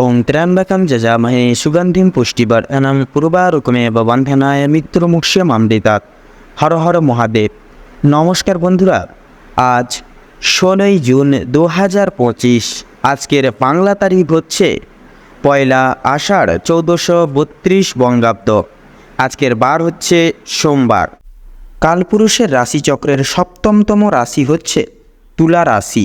ఓం త్ర్యంబకం జజామహే సుగంధిం పుష్టివర్ధనం పూర్వారుకుమేవ মিত্র মিত্রমুক্ষ্যম মামৃতা হর হর মহাদেব। নমস্কার বন্ধুরা, আজ ষোলোই জুন দু হাজার পঁচিশ, আজকের বাংলা তারিখ হচ্ছে পয়লা আষাঢ় চৌদ্দশো বত্রিশ বঙ্গাব্দ। আজকের বার হচ্ছে সোমবার। কালপুরুষের রাশিচক্রের সপ্তমতম রাশি হচ্ছে তুলা রাশি।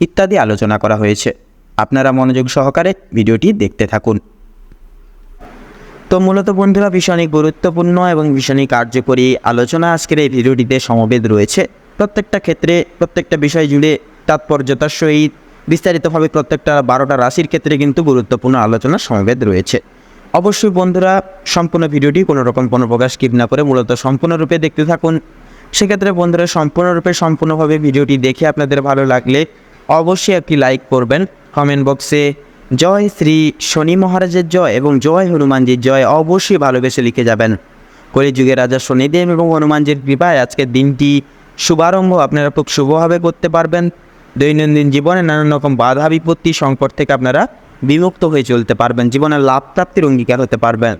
ইত্যাদি আলোচনা করা হয়েছে। আপনারা মনোযোগ সহকারে ভিডিওটি দেখতে থাকুন। তো মূলত বন্ধুরা, ভীষণই গুরুত্বপূর্ণ এবং ভীষণই কার্যকরী আলোচনা আজকের এই ভিডিওটিতে সমবেত রয়েছে। প্রত্যেকটা ক্ষেত্রে, প্রত্যেকটা বিষয় জুড়ে তাৎপর্যতার সহিত বিস্তারিতভাবে প্রত্যেকটা বারোটা রাশির ক্ষেত্রে কিন্তু গুরুত্বপূর্ণ আলোচনা সমবেত রয়েছে। অবশ্যই বন্ধুরা, সম্পূর্ণ ভিডিওটি কোনো রকম কোনো প্রকাশ স্কিপ না করে মূলত সম্পূর্ণরূপে দেখতে থাকুন। সেক্ষেত্রে বন্ধুরা, সম্পূর্ণরূপে সম্পূর্ণভাবে ভিডিওটি দেখে আপনাদের ভালো লাগলে অবশ্যই একটি লাইক করবেন। কমেন্ট বক্সে জয় শ্রী শনি মহারাজের জয় এবং জয় হনুমানজির জয় অবশ্যই ভালোবেসে লিখে যাবেন। কলিযুগের রাজা শনিদেব এবং হনুমানজির কৃপায় আজকের দিনটি শুভারম্ভ। আপনারা খুব শুভভাবে করতে পারবেন। দৈনন্দিন জীবনে নানান রকম বাধা বিপত্তি, সংকট থেকে আপনারা বিমুক্ত হয়ে চলতে পারবেন। জীবনের লাভ প্রাপ্তির অঙ্গীকার হতে পারবেন।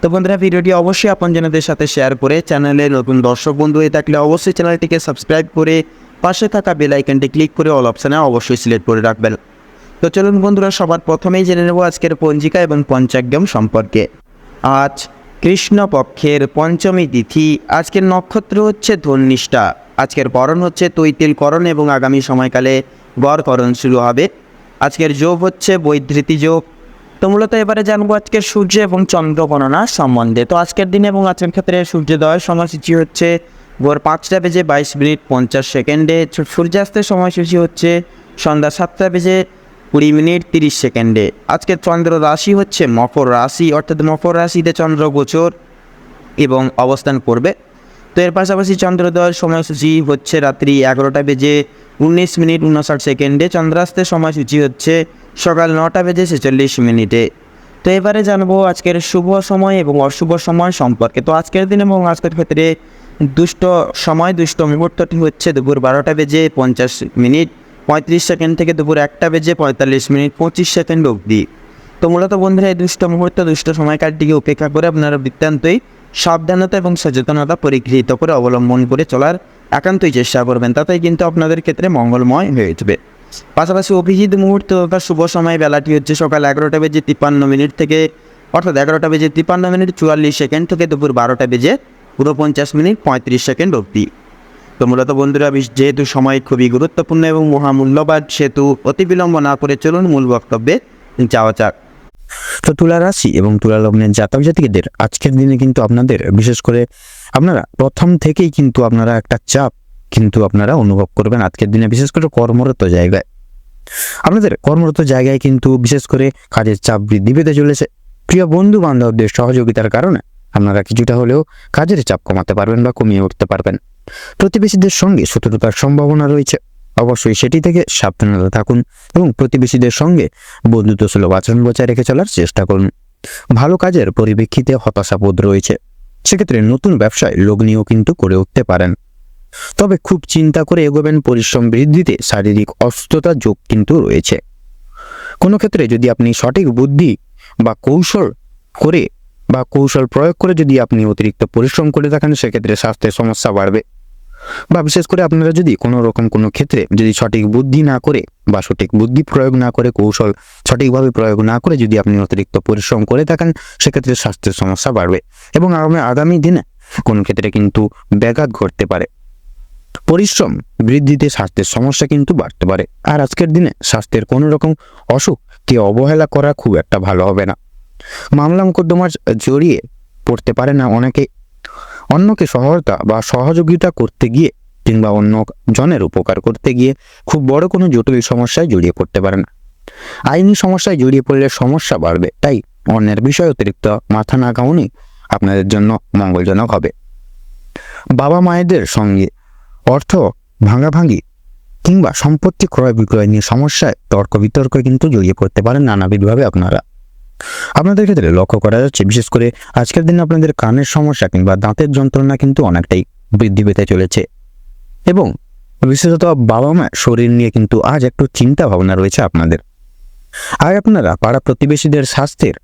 তো বন্ধুরা, ভিডিওটি অবশ্যই আপনজনদের সাথে শেয়ার করে চ্যানেলে নতুন দর্শক বন্ধু হয়ে থাকলে অবশ্যই চ্যানেলটিকে সাবস্ক্রাইব করে পাশে থাকা বেল আইকনটি ক্লিক করে অল অপশানে অবশ্যই সিলেক্ট করে রাখবেন। তো চলুন বন্ধুরা, সবার প্রথমেই জেনে নেব আজকের পঞ্জিকা এবং পঞ্চাগ্যম সম্পর্কে। আজ কৃষ্ণপক্ষের পঞ্চমী তিথি, আজকের নক্ষত্র হচ্ছে ধন্নিষ্ঠা আজকের করণ হচ্ছে তৈতিল করণ এবং আগামী সময়কালে গড়করণ শুরু হবে। আজকের যোগ হচ্ছে বৈধৃতি যোগ। তো মূলত এবারে জানব আজকের সূর্য এবং চন্দ্র গণনা সম্বন্ধে। তো আজকের দিনে এবং আজকের ক্ষেত্রে সূর্যোদয়ের সময়সূচি হচ্ছে ভোর পাঁচটা বেজে বাইশ মিনিট পঞ্চাশ সেকেন্ডে। সূর্যাস্তের সময়সূচি হচ্ছে সন্ধ্যা সাতটা বেজে কুড়ি মিনিট তিরিশ সেকেন্ডে। আজকের চন্দ্র রাশি হচ্ছে মকর রাশি, অর্থাৎ মকর রাশিতে চন্দ্র গোচর এবং অবস্থান করবে। তো এর পাশাপাশি চন্দ্রোদয়ের সময়সূচি হচ্ছে রাত্রি এগারোটা বেজে উনিশ মিনিট উনষাট সেকেন্ডে। চন্দ্রাস্তের সময়সূচি হচ্ছে সকাল নটা বেজে ছেচল্লিশ মিনিটে। তো এবারে জানব আজকের শুভ সময় এবং অশুভ সময় সম্পর্কে। তো আজকের দিন এবং আজকের ক্ষেত্রে দুষ্ট সময়, দুষ্ট মুহূর্তটি হচ্ছে দুপুর বারোটা বেজে পঞ্চাশ মিনিট, পঁয়ত্রিশ সেকেন্ড থেকে দুপুর একটা বেজে পঁয়তাল্লিশ মিনিট, পঁচিশ সেকেন্ড অবধি। তো মূলত বন্ধুরা, এই দুষ্ট মুহূর্ত, দুষ্ট সময়কালটিকে উপেক্ষা করে আপনারা বৃত্তান্তই সাবধানতা এবং সচেতনতা পরিগৃহীত করে অবলম্বন করে চলার একান্তই চেষ্টা করবেন। তাতেই কিন্তু আপনাদের ক্ষেত্রে মঙ্গলময় হয়ে উঠবে। পাশাপাশি অভিজিৎ মুহূর্ত বা শুভ সময় বেলাটি হচ্ছে সকাল এগারোটা বেজে তিপ্পান্ন মিনিট থেকে, অর্থাৎ এগারোটা বেজে তিপ্পান্ন মিনিট চুয়াল্লিশ সেকেন্ড থেকে দুপুর বারোটা বেজে পুরো পঞ্চাশ মিনিট পঁয়ত্রিশ সেকেন্ড অবধি। তো মূলত বন্ধুরা যেহেতু সময় খুবই গুরুত্বপূর্ণ এবং মহামূল্যবান, সেহেতু অতি বিলম্ব না করে চলুন মূল বক্তব্যে যাওয়া যাক। তো তুলা রাশি এবং তুলা লগ্নের জাতক জাতিকেদের আজকের দিনে কিন্তু আপনাদের, বিশেষ করে আপনারা প্রথম থেকেই কিন্তু আপনারা একটা চাপ কিন্তু আপনারা অনুভব করবেন আজকের দিনে, বিশেষ করে কর্মরত জায়গায়। আপনাদের কর্মরত জায়গায় কিন্তু বিশেষ করে কাজের চাপ বৃদ্ধি পেতে চলেছে। প্রিয় বন্ধু বান্ধবদের সহযোগিতার কারণে আপনারা কিছুটা হলেও কাজের চাপ কমাতে পারবেন বা কমিয়ে উঠতে পারবেন। প্রতিবেশীদের সঙ্গে শত্রুতার সম্ভাবনা রয়েছে। অবশ্যই সেটি থেকে সাবধানতা থাকুন এবং প্রতিবেশীদের সঙ্গে বন্ধুত্ব সুলভ আচরণ বজায় রেখে চলার চেষ্টা করুন। ভালো কাজের পরিপ্রেক্ষিতে হতাশাবোধ রয়েছে। সেক্ষেত্রে নতুন ব্যবসায় লগ্নিও কিন্তু করে উঠতে পারেন। তবে খুব চিন্তা করে এগোবেন, পরিশ্রম বৃদ্ধিতে শারীরিক অসুস্থতা যোগ কিন্তু রয়েছে। কোনো ক্ষেত্রে যদি আপনি সঠিক বুদ্ধি বা কৌশল করে বা কৌশল প্রয়োগ করে যদি আপনি অতিরিক্ত পরিশ্রম করে থাকেন, সেক্ষেত্রে স্বাস্থ্যের সমস্যা বাড়বে। বা বিশেষ করে আপনারা যদি কোনো রকম কোনো ক্ষেত্রে যদি সঠিক বুদ্ধি না করে বা সঠিক বুদ্ধি প্রয়োগ না করে, কৌশল সঠিকভাবে প্রয়োগ না করে যদি আপনি অতিরিক্ত পরিশ্রম করে থাকেন, সেক্ষেত্রে স্বাস্থ্যের সমস্যা বাড়বে এবং আগামী দিনে কোনো ক্ষেত্রে কিন্তু ব্যাঘাত ঘটতে পারে। পরিশ্রম বৃদ্ধিতে স্বাস্থ্যের সমস্যা কিন্তু বাড়তে পারে। আর আজকের দিনে স্বাস্থ্যের কোনো রকম অসুখকে অবহেলা করা খুব একটা ভালো হবে না। মামলা মোকদ্দমার জড়িয়ে পড়তে পারে না অনেকে। অন্যকে সহায়তা বা সহযোগিতা করতে গিয়ে কিংবা অন্য জনের উপকার করতে গিয়ে খুব বড় কোনো জটিল সমস্যায় জড়িয়ে পড়তে পারে না। আইনি সমস্যায় জড়িয়ে পড়লে সমস্যা বাড়বে, তাই অন্যের বিষয় অতিরিক্ত মাথা না ঘামুনি আপনাদের জন্য মঙ্গলজনক হবে। বাবা মায়েদের সঙ্গে অর্থ ভাঙাভাঙি কিংবা সম্পত্তি ক্রয় বিক্রয় নিয়ে সমস্যায় তর্ক বিতর্ক কিন্তু জড়িয়ে পড়তে পারেন নানাবিধভাবে আপনারা। আপনাদের ক্ষেত্রে লক্ষ্য করা যাচ্ছে, বিশেষ করে আজকের দিনে আপনাদের কানের সমস্যা কিংবা দাঁতের যন্ত্রণা কিন্তু অনেকটাই বৃদ্ধি পেতে চলেছে। এবং বিশেষত বাবা মা শরীর নিয়ে কিন্তু আজ একটু চিন্তা ভাবনা রয়েছে আপনাদের। আর আপনারা পাড়া প্রতিবেশীদের স্বাস্থ্যের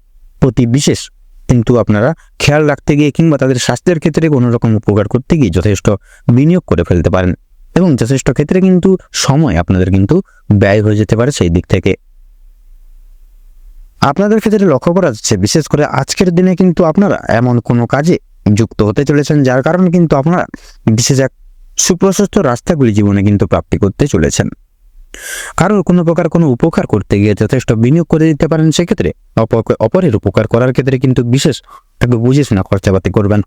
প্রতি বিশেষ কিন্তু আপনারা খেয়াল রাখতে গিয়ে কিংবা তাদের স্বাস্থ্যের ক্ষেত্রে কোনো রকম উপকার করতে গিয়ে যথেষ্ট বিনিয়োগ করে ফেলতে পারেন। এবং যথেষ্ট ক্ষেত্রে কিন্তু সময় আপনাদের কিন্তু ব্যয় হয়ে যেতে পারে সেই দিক থেকে। আপনাদের ক্ষেত্রে লক্ষ্য করা যাচ্ছে, বিশেষ করে আজকের দিনে কিন্তু আপনারা এমন কোনো কাজে যুক্ত হতে চলেছেন যার কারণে কিন্তু আপনারা বিশেষ এক সুপ্রশস্ত রাস্তাগুলি জীবনে কিন্তু প্রাপ্তি করতে চলেছেন। কারোর কোনো প্রকার কোনো উপকার করতে গিয়ে যথেষ্ট বিনিয়োগ করে দিতে পারেন সেক্ষেত্রে অপর- অপরের উপকার করার ক্ষেত্রে কিন্তু বিশেষ একটু বুঝে শোনা খরচাপাতি করবেন।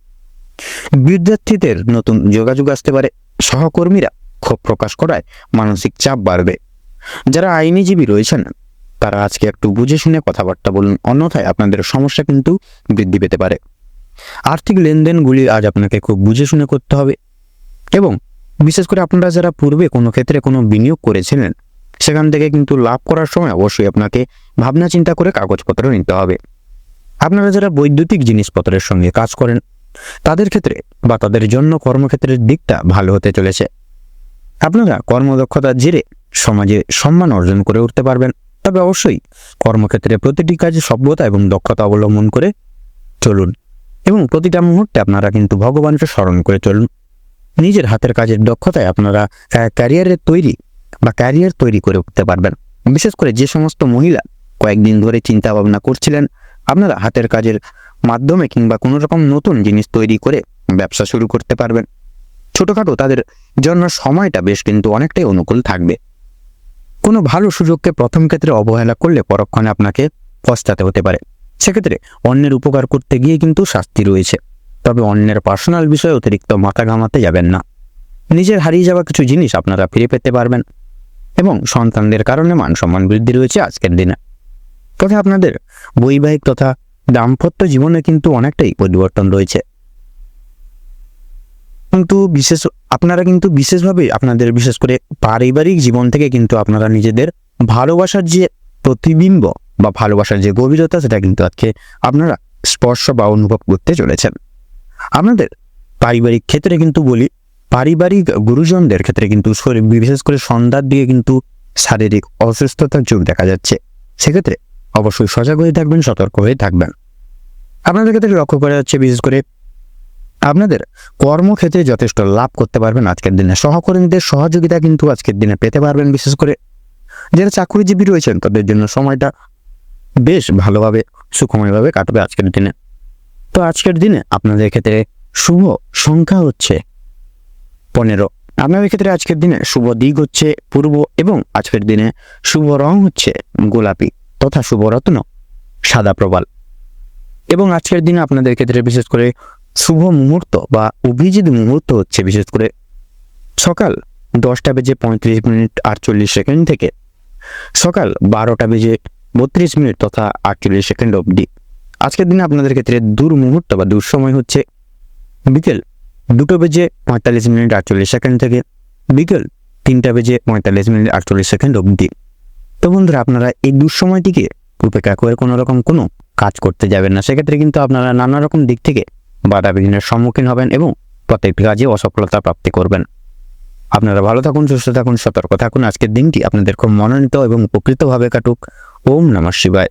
বিদ্যার্থীদের নতুন যোগাযোগ আসতে পারে, সহকর্মীরা ক্ষোভ প্রকাশ করায় মানসিক চাপ বাড়বে। যারা আইনিজীবী রয়েছেন তারা আজকে একটু বুঝে শুনে কথাবার্তা বলুন, অন্যথায় আপনাদের সমস্যা কিন্তু বৃদ্ধি পেতে পারে। আর্থিক লেনদেনগুলি আজ আপনাকে খুব বুঝে শুনে করতে হবে এবং বিশেষ করে আপনারা যারা পূর্বে কোনো ক্ষেত্রে কোনো বিনিয়োগ করেছিলেন, সেখান থেকে কিন্তু লাভ করার সময় অবশ্যই আপনাকে ভাবনা চিন্তা করে কাগজপত্র নিতে হবে। আপনারা যারা বৈদ্যুতিক জিনিসপত্রের সঙ্গে কাজ করেন, তাদের ক্ষেত্রে বা তাদের জন্য কর্মক্ষেত্রের দিকটা ভালো হতে চলেছে। আপনারা কর্মদক্ষতার জেরে সমাজে সম্মান অর্জন করে উঠতে পারবেন। তবে অবশ্যই কর্মক্ষেত্রে প্রতিটি কাজে সভ্যতা এবং দক্ষতা অবলম্বন করে চলুন এবং প্রতিটা মুহূর্তে আপনারা কিন্তু ভগবানকে স্মরণ করে চলুন। নিজের হাতের কাজের দক্ষতায় আপনারা ক্যারিয়ারের তৈরি বা ক্যারিয়ার তৈরি করে উঠতে পারবেন। বিশেষ করে যে সমস্ত মহিলা কয়েকদিন ধরে চিন্তা ভাবনা করছিলেন, আপনারা হাতের কাজের মাধ্যমে কিংবা কোনো রকম নতুন জিনিস তৈরি করে ব্যবসা শুরু করতে পারবেন। ছোটোখাটো তাদের জন্য সময়টা বেশ কিন্তু অনেকটাই অনুকূল থাকবে। কোনো ভালো সুযোগকে প্রথম ক্ষেত্রে অবহেলা করলে পরক্ষণে আপনাকে পস্তাতে হতে পারে। সেক্ষেত্রে অন্যের উপকার করতে গিয়ে কিন্তু শাস্তি রয়েছে। তবে অন্যের পার্সোনাল বিষয়ে অতিরিক্ত মাথা ঘামাতে যাবেন না। নিজের হারিয়ে যাওয়া কিছু জিনিস আপনারা ফিরে পেতে পারবেন এবং সন্তানদের কারণে মান সম্মান বৃদ্ধি রয়েছে আজকের দিনে। তবে আপনাদের বৈবাহিক তথা দাম্পত্য জীবনে কিন্তু অনেকটাই পরিবর্তন রয়েছে। কিন্তু বিশেষ, আপনারা কিন্তু বিশেষভাবে আপনাদের, বিশেষ করে পারিবারিক জীবন থেকে কিন্তু আপনারা নিজেদের ভালোবাসার যে প্রতিবিম্ব বা ভালোবাসার যে গভীরতা, সেটা কিন্তু আজকে আপনারা স্পর্শ বা অনুভব করতে চলেছেন। আপনাদের পারিবারিক ক্ষেত্রে কিন্তু বলি, পারিবারিক গুরুজনদের ক্ষেত্রে কিন্তু বিশেষ করে সন্ধ্যার দিকে কিন্তু শারীরিক অসুস্থতার যোগ দেখা যাচ্ছে। সেক্ষেত্রে অবশ্যই সজাগ হয়ে থাকবেন, সতর্ক হয়ে থাকবেন। আপনাদের ক্ষেত্রে লক্ষ্য করা যাচ্ছে, বিশেষ করে আপনাদের কর্মক্ষেত্রে যথেষ্ট লাভ করতে পারবেন আজকের দিনে। সহকর্মীদের সহযোগিতা কিন্তু আজকের দিনে পেতে পারবেন, বিশেষ করে যারা চাকরিজীবী রয়েছেন, তাদের জন্য সময়টা বেশ ভালোভাবে, সুখময়ভাবে কাটবে আজকের দিনে। তো আজকের দিনে আপনাদের ক্ষেত্রে শুভ সংখ্যা হচ্ছে পনেরো। আপনাদের ক্ষেত্রে আজকের দিনে শুভ দিক হচ্ছে পূর্ব এবং আজকের দিনে শুভ রং হচ্ছে গোলাপি তথা শুভ রত্ন সাদা প্রবাল। এবং আজকের দিনে আপনাদের ক্ষেত্রে বিশেষ করে শুভ মুহূর্ত বা অভিজিৎ মুহূর্ত হচ্ছে, বিশেষ করে সকাল দশটা বেজে পঁয়ত্রিশ মিনিট আটচল্লিশ সেকেন্ড থেকে সকাল বারোটা বেজে বত্রিশ মিনিট তথা আটচল্লিশ সেকেন্ড অবধি। আজকের দিনে আপনাদের ক্ষেত্রে দূর মুহূর্ত বা দূর সময় হচ্ছে বিকেল দুটো বেজে পঁয়তাল্লিশ মিনিট আটচল্লিশ সেকেন্ড থেকে বিকেল তিনটা বেজে পঁয়তাল্লিশ মিনিট আটচল্লিশ সেকেন্ড অবধি। তো বন্ধুরা, আপনারা এই দুঃসময়টিকে উপেক্ষা করে কোনো রকম কোনো কাজ করতে যাবেন না। সেক্ষেত্রে কিন্তু আপনারা নানা রকম দিক থেকে বাধা বিঘ্নের সম্মুখীন হবেন এবং প্রত্যেকটি কাজে অসফলতা প্রাপ্তি করবেন। আপনারা ভালো থাকুন, সুস্থ থাকুন, সতর্ক থাকুন। আজকের দিনটি আপনাদের খুব মনোনীত এবং উপকৃতভাবে কাটুক। ওম নমঃ শিবায়।